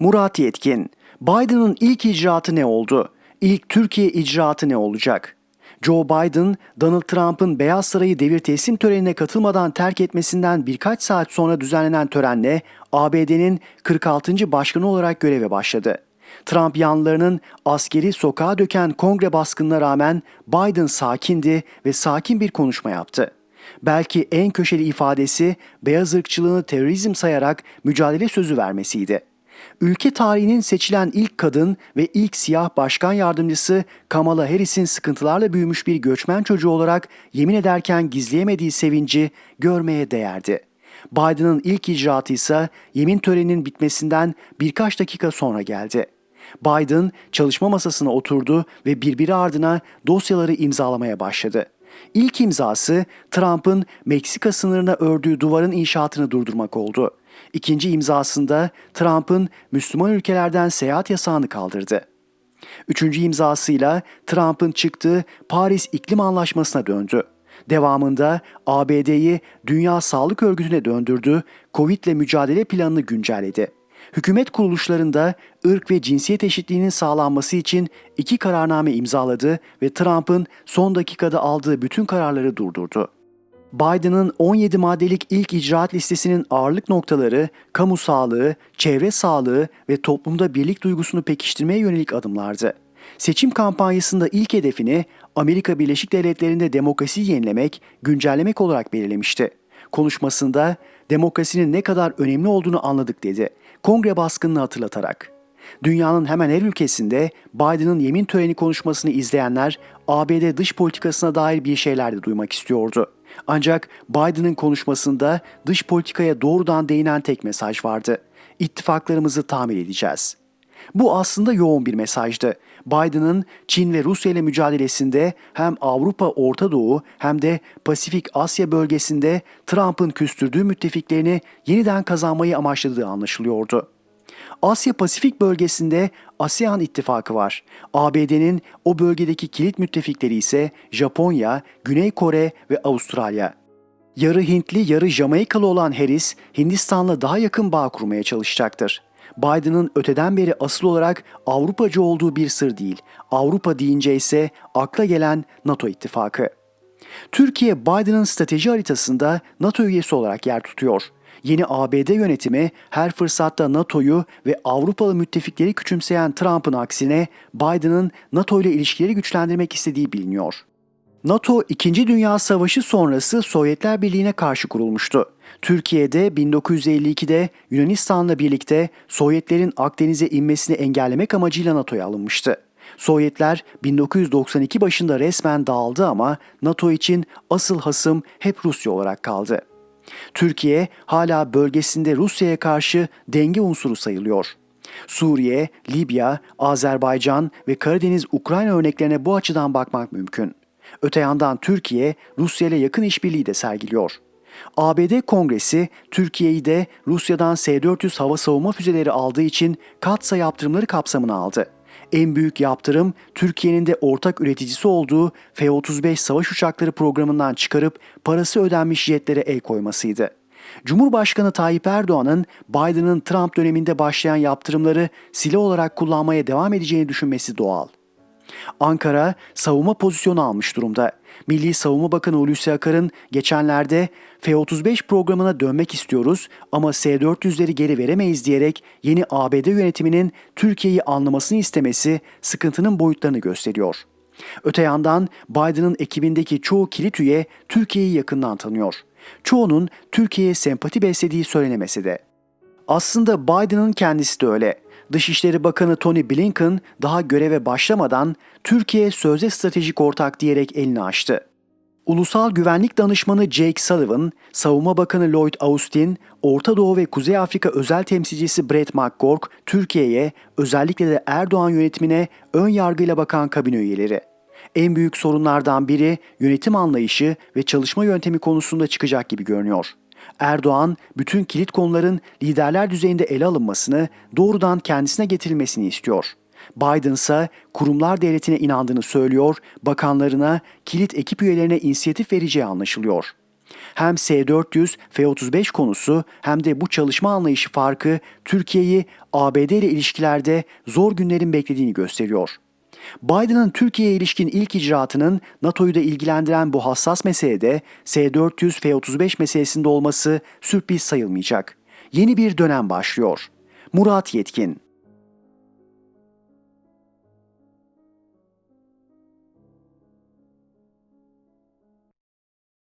Murat Yetkin, Biden'ın ilk icraatı ne oldu? İlk Türkiye icraatı ne olacak? Joe Biden, Donald Trump'ın Beyaz Sarayı devir teslim törenine katılmadan terk etmesinden birkaç saat sonra düzenlenen törenle ABD'nin 46. başkanı olarak göreve başladı. Trump yanlarının askeri sokağa döken kongre baskınına rağmen Biden sakindi ve sakin bir konuşma yaptı. Belki en köşeli ifadesi beyaz ırkçılığını terörizm sayarak mücadele sözü vermesiydi. Ülke tarihinin seçilen ilk kadın ve ilk siyah başkan yardımcısı Kamala Harris'in sıkıntılarla büyümüş bir göçmen çocuğu olarak yemin ederken gizleyemediği sevinci görmeye değerdi. Biden'ın ilk icraatı ise yemin töreninin bitmesinden birkaç dakika sonra geldi. Biden çalışma masasına oturdu ve birbiri ardına dosyaları imzalamaya başladı. İlk imzası Trump'ın Meksika sınırına ördüğü duvarın inşaatını durdurmak oldu. İkinci imzasında Trump'ın Müslüman ülkelerden seyahat yasağını kaldırdı. Üçüncü imzasıyla Trump'ın çıktığı Paris İklim Anlaşması'na döndü. Devamında ABD'yi Dünya Sağlık Örgütü'ne döndürdü, Covid ile mücadele planını güncelledi. Hükümet kuruluşlarında ırk ve cinsiyet eşitliğinin sağlanması için iki kararname imzaladı ve Trump'ın son dakikada aldığı bütün kararları durdurdu. Biden'ın 17 maddelik ilk icraat listesinin ağırlık noktaları kamu sağlığı, çevre sağlığı ve toplumda birlik duygusunu pekiştirmeye yönelik adımlardı. Seçim kampanyasında ilk hedefini Amerika Birleşik Devletleri'nde demokrasiyi yenilemek, güncellemek olarak belirlemişti. Konuşmasında demokrasinin ne kadar önemli olduğunu anladık dedi. Kongre baskınını hatırlatarak. Dünyanın hemen her ülkesinde Biden'ın yemin töreni konuşmasını izleyenler ABD dış politikasına dair bir şeyler de duymak istiyordu. Ancak Biden'ın konuşmasında dış politikaya doğrudan değinen tek mesaj vardı. İttifaklarımızı tamir edeceğiz. Bu aslında yoğun bir mesajdı. Biden'ın Çin ve Rusya ile mücadelesinde hem Avrupa, Orta Doğu hem de Pasifik Asya bölgesinde Trump'ın küstürdüğü müttefiklerini yeniden kazanmayı amaçladığı anlaşılıyordu. Asya Pasifik bölgesinde ASEAN ittifakı var. ABD'nin o bölgedeki kilit müttefikleri ise Japonya, Güney Kore ve Avustralya. Yarı Hintli, yarı Jamaikalı olan Harris, Hindistan'la daha yakın bağ kurmaya çalışacaktır. Biden'ın öteden beri asıl olarak Avrupacı olduğu bir sır değil. Avrupa deyince ise akla gelen NATO ittifakı. Türkiye Biden'ın strateji haritasında NATO üyesi olarak yer tutuyor. Yeni ABD yönetimi her fırsatta NATO'yu ve Avrupalı müttefikleri küçümseyen Trump'ın aksine Biden'ın NATO ile ilişkileri güçlendirmek istediği biliniyor. NATO 2. Dünya Savaşı sonrası Sovyetler Birliği'ne karşı kurulmuştu. Türkiye'de 1952'de Yunanistan'la birlikte Sovyetlerin Akdeniz'e inmesini engellemek amacıyla NATO'ya alınmıştı. Sovyetler 1992 başında resmen dağıldı ama NATO için asıl hasım hep Rusya olarak kaldı. Türkiye hala bölgesinde Rusya'ya karşı denge unsuru sayılıyor. Suriye, Libya, Azerbaycan ve Karadeniz Ukrayna örneklerine bu açıdan bakmak mümkün. Öte yandan Türkiye, Rusya ile yakın işbirliği de sergiliyor. ABD Kongresi Türkiye'yi de Rusya'dan S-400 hava savunma füzeleri aldığı için katsa yaptırımları kapsamına aldı. En büyük yaptırım Türkiye'nin de ortak üreticisi olduğu F-35 savaş uçakları programından çıkarıp parası ödenmiş jetlere el koymasıydı. Cumhurbaşkanı Tayyip Erdoğan'ın Biden'ın Trump döneminde başlayan yaptırımları silah olarak kullanmaya devam edeceğini düşünmesi doğal. Ankara savunma pozisyonu almış durumda. Milli Savunma Bakanı Hulusi Akar'ın geçenlerde F-35 programına dönmek istiyoruz ama S-400'leri geri veremeyiz diyerek yeni ABD yönetiminin Türkiye'yi anlamasını istemesi sıkıntının boyutlarını gösteriyor. Öte yandan Biden'ın ekibindeki çoğu kilit üye Türkiye'yi yakından tanıyor. Çoğunun Türkiye'ye sempati beslediği söylenemese de. Aslında Biden'ın kendisi de öyle. Dışişleri Bakanı Tony Blinken daha göreve başlamadan Türkiye sözde stratejik ortak diyerek elini açtı. Ulusal Güvenlik Danışmanı Jake Sullivan, Savunma Bakanı Lloyd Austin, Orta Doğu ve Kuzey Afrika özel temsilcisi Brett McGurk, Türkiye'ye özellikle de Erdoğan yönetimine ön yargıyla bakan kabine üyeleri. En büyük sorunlardan biri yönetim anlayışı ve çalışma yöntemi konusunda çıkacak gibi görünüyor. Erdoğan bütün kilit konuların liderler düzeyinde ele alınmasını, doğrudan kendisine getirilmesini istiyor. Biden ise kurumlar devletine inandığını söylüyor, bakanlarına, kilit ekip üyelerine inisiyatif vereceği anlaşılıyor. Hem S-400, F-35 konusu hem de bu çalışma anlayışı farkı Türkiye'yi ABD ile ilişkilerde zor günlerin beklediğini gösteriyor. Biden'ın Türkiye'ye ilişkin ilk icraatının NATO'yu da ilgilendiren bu hassas meselede S-400, F-35 meselesinde olması sürpriz sayılmayacak. Yeni bir dönem başlıyor. Murat Yetkin